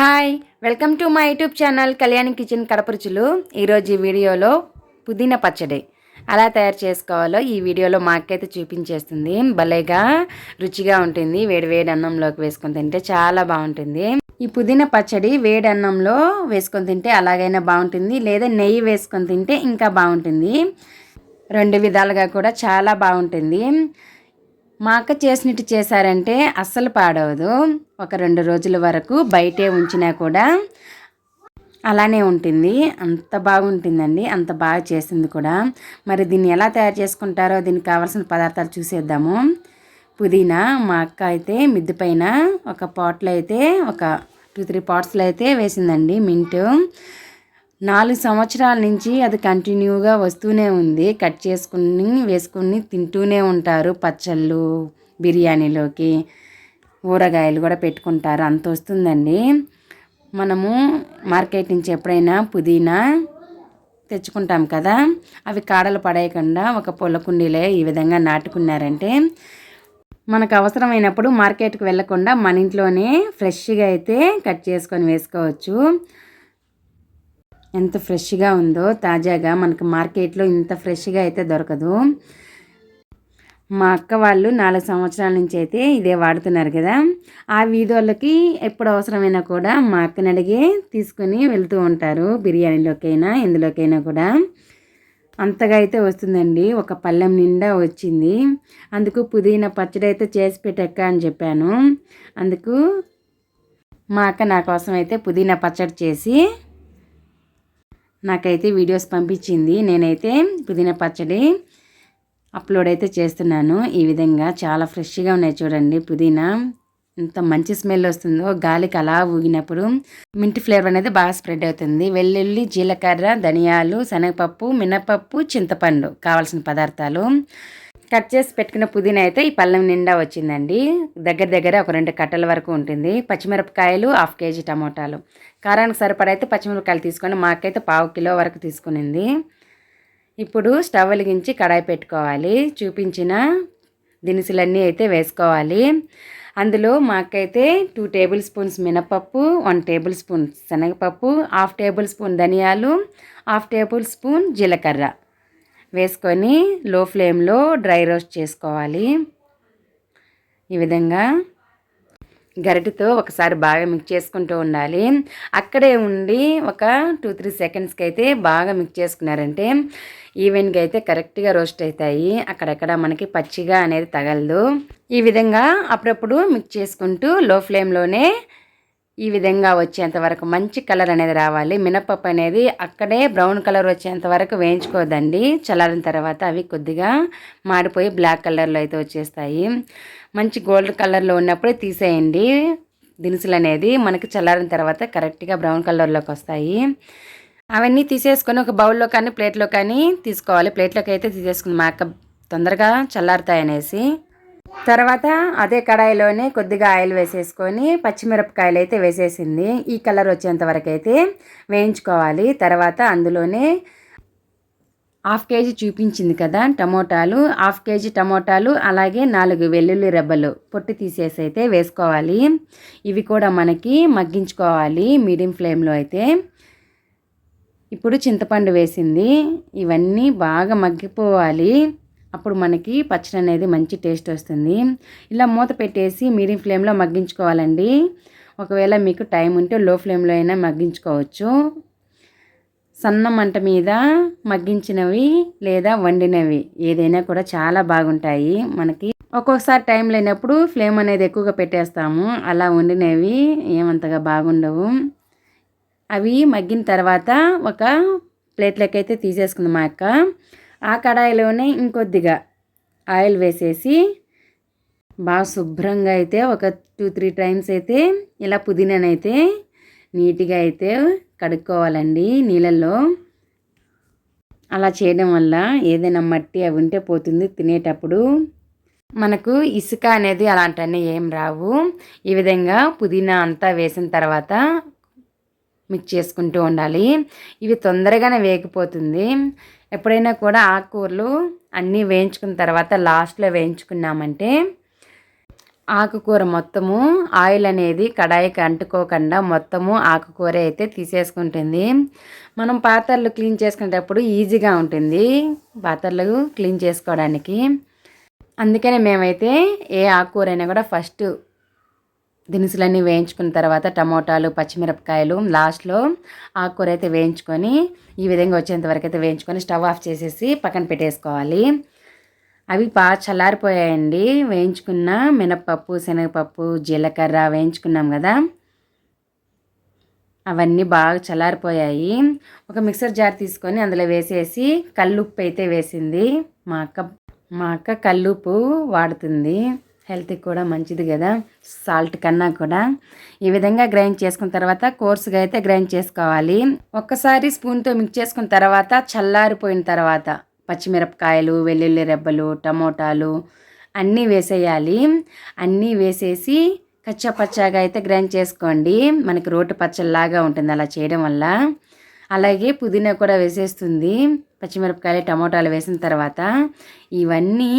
Hi welcome to my YouTube channel Kalyani kitchen కడపరుచులు. ఈరోజు ఈ వీడియోలో పుదీనా పచ్చడి. ఎలా తయారు చేసుకోవాలో ఈ వీడియోలో మాకైతే చూపించేస్తుంది. భలేగా రుచిగా ఉంటుంది. వేడి వేడి అన్నంలోకి వేసుకొని తింటే చాలా బాగుంటుంది. ఈ పుదీనా పచ్చడి వేడి అన్నంలో వేసుకొని తింటే అలాగైనా బాగుంటుంది. లేదా నెయ్యి వేసుకొని తింటే ఇంకా బాగుంటుంది. రెండు విధాలుగా కూడా చాలా బాగుంటుంది. మా అక్క చేసినట్టు చేశారంటే అస్సలు పాడవదు. ఒక రెండు రోజుల వరకు బయటే ఉంచినా కూడా అలానే ఉంటుంది. అంత బాగుంటుందండి. అంత బాగా చేసింది కూడా. మరి దీన్ని ఎలా తయారు చేసుకుంటారో దీనికి కావాల్సిన పదార్థాలు చూసేద్దాము. పుదీనా మా అక్క అయితే మిద్ది పైన ఒక పాట్లో అయితే ఒక టూ త్రీ పాట్స్లో అయితే వేసిందండి మింట్. నాలుగు సంవత్సరాల నుంచి అది కంటిన్యూగా వస్తూనే ఉంది. కట్ చేసుకుని వేసుకుని తింటూనే ఉంటారు పచ్చళ్ళు బిర్యానీలోకి. ఊరగాయలు కూడా పెట్టుకుంటారు. అంత వస్తుందండి. మనము మార్కెట్ నుంచి ఎప్పుడైనా పుదీనా తెచ్చుకుంటాం కదా అవి కాడలు పడేయకుండా ఒక పొల కుండీలో ఈ విధంగా నాటుకున్నారంటే మనకు అవసరమైనప్పుడు మార్కెట్కి వెళ్ళకుండా మన ఇంట్లోనే ఫ్రెష్గా అయితే కట్ చేసుకొని వేసుకోవచ్చు. ఎంత ఫ్రెష్గా ఉందో తాజాగా మనకు మార్కెట్లో ఇంత ఫ్రెష్గా అయితే దొరకదు. మా అక్క వాళ్ళు నాలుగు సంవత్సరాల నుంచి అయితే ఇదే వాడుతున్నారు కదా. ఆ వీధోళ్ళకి ఎప్పుడు అవసరమైనా కూడా మా అక్కని అడిగి తీసుకొని వెళ్తూ ఉంటారు బిర్యానీలోకైనా ఇందులోకైనా కూడా. అంతగా అయితే వస్తుందండి. ఒక పళ్ళెం నిండా వచ్చింది. అందుకు పుదీనా పచ్చడి అయితే చేసి పెట్టక్క అని చెప్పాను. అందుకు మా అక్క నా కోసం అయితే పుదీనా పచ్చడి చేసి నాకైతే వీడియోస్ పంపించింది. నేనైతే పుదీనా పచ్చడి అప్లోడ్ అయితే చేస్తున్నాను. ఈ విధంగా చాలా ఫ్రెష్గా ఉన్నాయి చూడండి పుదీనా. ఎంత మంచి స్మెల్ వస్తుందో. గాలికి అలా ఊగినప్పుడు మింట్ ఫ్లేవర్ అనేది బాగా స్ప్రెడ్ అవుతుంది. వెల్లుల్లి జీలకర్ర ధనియాలు శనగపప్పు మినపప్పు చింతపండు కావాల్సిన పదార్థాలు. కట్ చేసి పెట్టుకున్న పుదీనా అయితే ఈ పళ్ళెం నిండా వచ్చిందండి. దగ్గర దగ్గర ఒక రెండు కట్టల వరకు ఉంటుంది. పచ్చిమిరపకాయలు హాఫ్ కేజీ టమోటాలు. కారానికి సరిపడైతే పచ్చిమిరపకాయలు తీసుకొని మాకైతే పావు కిలో వరకు తీసుకునింది. ఇప్పుడు స్టవ్ వెలిగించి కడాయి పెట్టుకోవాలి. చూపించిన దినుసులన్నీ అయితే వేసుకోవాలి. అందులో మాకైతే టూ టేబుల్ స్పూన్స్ మినపప్పు వన్ టేబుల్ స్పూన్ శనగపప్పు హాఫ్ టేబుల్ స్పూన్ ధనియాలు హాఫ్ టేబుల్ స్పూన్ జీలకర్ర వేసుకొని లో ఫ్లేమ్లో డ్రై రోస్ట్ చేసుకోవాలి. ఈ విధంగా గరిటతో ఒకసారి బాగా మిక్స్ చేసుకుంటూ ఉండాలి. అక్కడే ఉండి ఒక టూ త్రీ సెకండ్స్కి అయితే బాగా మిక్స్ చేసుకున్నారంటే ఈవెన్గా అయితే కరెక్ట్గా రోస్ట్ అవుతాయి అక్కడక్కడ మనకి పచ్చిగా అనేది తగలదు. ఈ విధంగా అప్పుడప్పుడు మిక్స్ చేసుకుంటూ లో ఫ్లేమ్లోనే ఈ విధంగా వచ్చేంత వరకు మంచి కలర్ అనేది రావాలి. మినపప్పు అనేది అక్కడే బ్రౌన్ కలర్ వచ్చేంత వరకు వేయించుకోదండి. చల్లారిన తర్వాత అవి కొద్దిగా మాడిపోయి బ్లాక్ కలర్లో అయితే వచ్చేస్తాయి. మంచి గోల్డ్ కలర్లో ఉన్నప్పుడే తీసేయండి. దినుసులు అనేది మనకి చల్లారిన తర్వాత కరెక్ట్గా బ్రౌన్ కలర్లోకి వస్తాయి. అవన్నీ తీసేసుకొని ఒక బౌల్లో కానీ ప్లేట్లో కానీ తీసుకోవాలి. ప్లేట్లోకి అయితే తీసేసుకుంది. మా అక్క తొందరగా చల్లారుతాయనేసి తర్వాత అదే కడాయిలోనే కొద్దిగా ఆయిల్ వేసేసుకొని పచ్చిమిరపకాయలు అయితే వేసేసింది. ఈ కలర్ వచ్చేంత వరకు అయితే వేయించుకోవాలి. తర్వాత అందులోనే హాఫ్ కేజీ చూపించింది కదా టమోటాలు. హాఫ్ కేజీ టమోటాలు అలాగే నాలుగు వెల్లుల్లి రెబ్బలు పొట్టి తీసేసి అయితే వేసుకోవాలి. ఇవి కూడా మనకి మగ్గించుకోవాలి మీడియం ఫ్లేమ్లో అయితే. ఇప్పుడు చింతపండు వేసింది. ఇవన్నీ బాగా మగ్గిపోవాలి. అప్పుడు మనకి పచ్చడి అనేది మంచి టేస్ట్ వస్తుంది. ఇలా మూత పెట్టేసి మీడియం ఫ్లేమ్లో మగ్గించుకోవాలండి. ఒకవేళ మీకు టైం ఉంటే లో ఫ్లేమ్లో అయినా మగ్గించుకోవచ్చు. సన్న మంట మీద మగ్గించినవి లేదా వండినవి ఏదైనా కూడా చాలా బాగుంటాయి మనకి. ఒక్కొక్కసారి టైం లేనప్పుడు ఫ్లేమ్ అనేది ఎక్కువగా పెట్టేస్తాము. అలా వండినవి ఏమంతగా బాగుండవు. అవి మగ్గిన తర్వాత ఒక ప్లేట్లోకి అయితే తీసేసుకుంది మా అక్క. ఆ కడాయిలోనే ఇంకొద్దిగా ఆయిల్ వేసేసి బాగా శుభ్రంగా అయితే ఒక టూ త్రీ టైమ్స్ అయితే ఇలా పుదీనానైతే నీట్గా అయితే కడుక్కోవాలండి నీళ్ళల్లో. అలా చేయడం వల్ల ఏదైనా మట్టి అవి ఉంటే పోతుంది తినేటప్పుడు. మనకు ఇసుక అనేది అలాంటివన్నీ ఏం రావు. ఈ విధంగా పుదీనా అంతా వేసిన తర్వాత మిక్స్ చేసుకుంటూ ఉండాలి. ఇవి తొందరగానే వేగిపోతుంది. ఎప్పుడైనా కూడా ఆకుకూరలు అన్నీ వేయించుకున్న తర్వాత లాస్ట్లో వేయించుకున్నామంటే ఆకుకూర మొత్తము ఆయిల్ అనేది కడాయికి అంటుకోకుండా మొత్తము ఆకుకూర అయితే తీసేసుకుంటుంది. మనం పాత్రలు క్లీన్ చేసుకునేటప్పుడు ఈజీగా ఉంటుంది పాత్రలు క్లీన్ చేసుకోవడానికి. అందుకనే మేమైతే ఏ ఆకుకూర అయినా కూడా ఫస్ట్ దినుసులన్నీ వేయించుకున్న తర్వాత టమోటాలు పచ్చిమిరపకాయలు లాస్ట్లో ఆకుకూర అయితే వేయించుకొని ఈ విధంగా వచ్చేంత వరకు అయితే వేయించుకొని స్టవ్ ఆఫ్ చేసేసి పక్కన పెట్టేసుకోవాలి. అవి బాగా చల్లారిపోయాయండి. వేయించుకున్న మినప్పప్పు శనగపప్పు జీలకర్ర వేయించుకున్నాం కదా. అవన్నీ బాగా చల్లారిపోయాయి. ఒక మిక్సర్ జార్ తీసుకొని అందులో వేసేసి కల్లుప్పు అయితే వేసింది. మా అక్క మా అక్క కల్లుప్పు వాడుతుంది. హెల్త్కి కూడా మంచిది కదా సాల్ట్ కన్నా కూడా. ఈ విధంగా గ్రైండ్ చేసుకున్న తర్వాత కోర్సుగా అయితే గ్రైండ్ చేసుకోవాలి. ఒక్కసారి స్పూన్తో మిక్స్ చేసుకున్న తర్వాత చల్లారిపోయిన తర్వాత పచ్చిమిరపకాయలు వెల్లుల్లి రెబ్బలు టమోటాలు అన్నీ వేసేయాలి. అన్నీ వేసేసి కచ్చపచ్చగా అయితే గ్రైండ్ చేసుకోండి. మనకి రోటి పచ్చల్లాగా ఉంటుంది అలా చేయడం వల్ల. అలాగే పుదీనా కూడా వేసేస్తుంది. పచ్చిమిరపకాయలు టమోటాలు వేసిన తర్వాత ఇవన్నీ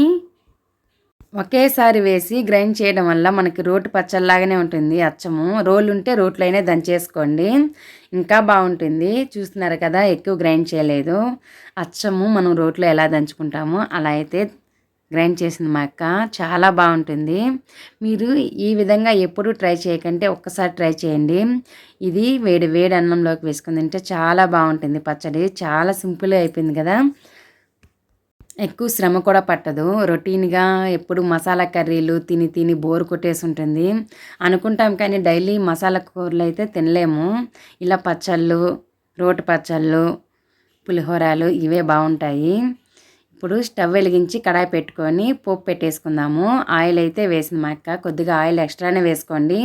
ఒకేసారి వేసి గ్రైండ్ చేయడం వల్ల మనకి రోటు పచ్చల్లాగానే ఉంటుంది. అచ్చము. రోలు ఉంటే రోట్లైనా దంచేసుకోండి. ఇంకా బాగుంటుంది. చూస్తున్నారు కదా ఎక్కువ గ్రైండ్ చేయలేదు. అచ్చము మనం రోట్లో ఎలా దంచుకుంటామో అలా అయితే గ్రైండ్ చేసింది మా అక్క. చాలా బాగుంటుంది. మీరు ఈ విధంగా ఎప్పుడు ట్రై చేయకంటే ఒక్కసారి ట్రై చేయండి. ఇది వేడి వేడి అన్నంలోకి వేసుకుని తింటే చాలా బాగుంటుంది పచ్చడి. చాలా సింపుల్గా అయిపోయింది కదా. ఎక్కువ శ్రమ కూడా పట్టదు. రొటీన్గా ఎప్పుడు మసాలా కర్రీలు తిని తిని బోర్ కొట్టేసి ఉంటుంది అనుకుంటాం కానీ డైలీ మసాలా కూరలు అయితే తినలేము. ఇలా పచ్చళ్ళు రోటి పచ్చళ్ళు పులిహోరాలు ఇవే బాగుంటాయి. ఇప్పుడు స్టవ్ వెలిగించి కడాయి పెట్టుకొని పోపు పెట్టేసుకుందాము. ఆయిల్ అయితే వేసింది మా అక్క. కొద్దిగా ఆయిల్ ఎక్స్ట్రానే వేసుకోండి.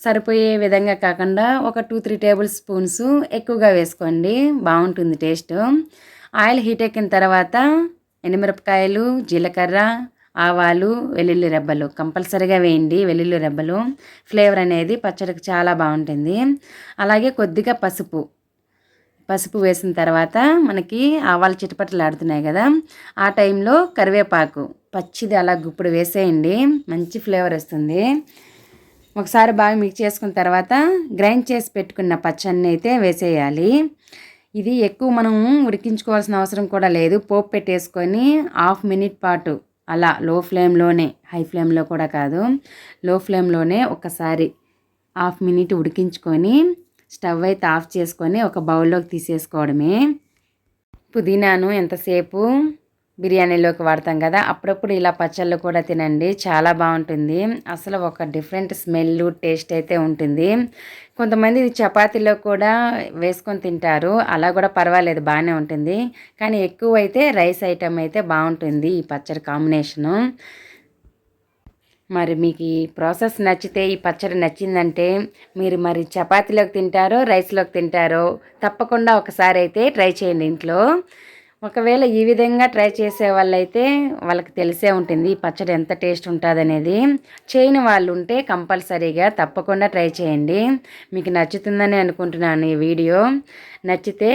సరిపోయే విధంగా కాకుండా ఒక టూ త్రీ టేబుల్ స్పూన్స్ ఎక్కువగా వేసుకోండి. బాగుంటుంది టేస్ట్. ఆయిల్ హీట్ ఎక్కిన తర్వాత ఎండుమిరపకాయలు జీలకర్ర ఆవాలు వెల్లుల్లి రెబ్బలు. కంపల్సరీగా వేయండి వెల్లుల్లి రెబ్బలు. ఫ్లేవర్ అనేది పచ్చడికి చాలా బాగుంటుంది. అలాగే కొద్దిగా పసుపు. పసుపు వేసిన తర్వాత మనకి ఆవాలు చిటపటలు ఆడుతున్నాయి కదా ఆ టైంలో కరివేపాకు. పచ్చిది అలా గుప్పుడు వేసేయండి. మంచి ఫ్లేవర్ వస్తుంది. ఒకసారి బాగా మిక్స్ చేసుకున్న తర్వాత గ్రైండ్ చేసి పెట్టుకున్న పచ్చడిని అయితే వేసేయాలి. ఇది ఎక్కువ మనం ఉడికించుకోవాల్సిన అవసరం కూడా లేదు. పోపు పెట్టేసుకొని హాఫ్ మినిట్ పాటు అలా లో ఫ్లేమ్లోనే హై ఫ్లేమ్లో కూడా కాదు లో ఫ్లేమ్లోనే ఒకసారి హాఫ్ మినిట్ ఉడికించుకొని స్టవ్ అయితే ఆఫ్ చేసుకొని ఒక బౌల్లోకి తీసేసుకోవడమే. పుదీనాను ఎంతసేపు బిర్యానీలోకి వాడతాం కదా అప్పుడప్పుడు ఇలా పచ్చళ్ళు కూడా తినండి. చాలా బాగుంటుంది. అసలు ఒక డిఫరెంట్ స్మెల్ టేస్ట్ అయితే ఉంటుంది. కొంతమంది చపాతీలో కూడా వేసుకొని తింటారు. అలా కూడా పర్వాలేదు బాగానే ఉంటుంది. కానీ ఎక్కువ అయితే రైస్ ఐటమ్ అయితే బాగుంటుంది ఈ పచ్చడి కాంబినేషను. మరి మీకు ఈ ప్రాసెస్ నచ్చితే ఈ పచ్చడి నచ్చిందంటే మీరు మరి చపాతీలోకి తింటారో రైస్లోకి తింటారో తప్పకుండా ఒకసారి అయితే ట్రై చేయండి ఇంట్లో. ఒకవేళ ఈ విధంగా ట్రై చేసే వాళ్ళైతే వాళ్ళకి తెలిసే ఉంటుంది ఈ పచ్చడి ఎంత టేస్ట్ ఉంటుంది అనేది చేయని వాళ్ళు ఉంటే కంపల్సరీగా తప్పకుండా ట్రై చేయండి. మీకు నచ్చుతుందని అనుకుంటున్నాను ఈ వీడియో. నచ్చితే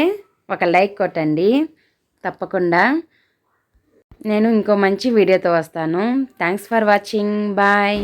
ఒక లైక్ కొట్టండి. తప్పకుండా నేను ఇంకో మంచి వీడియోతో వస్తాను. Thanks for watching bye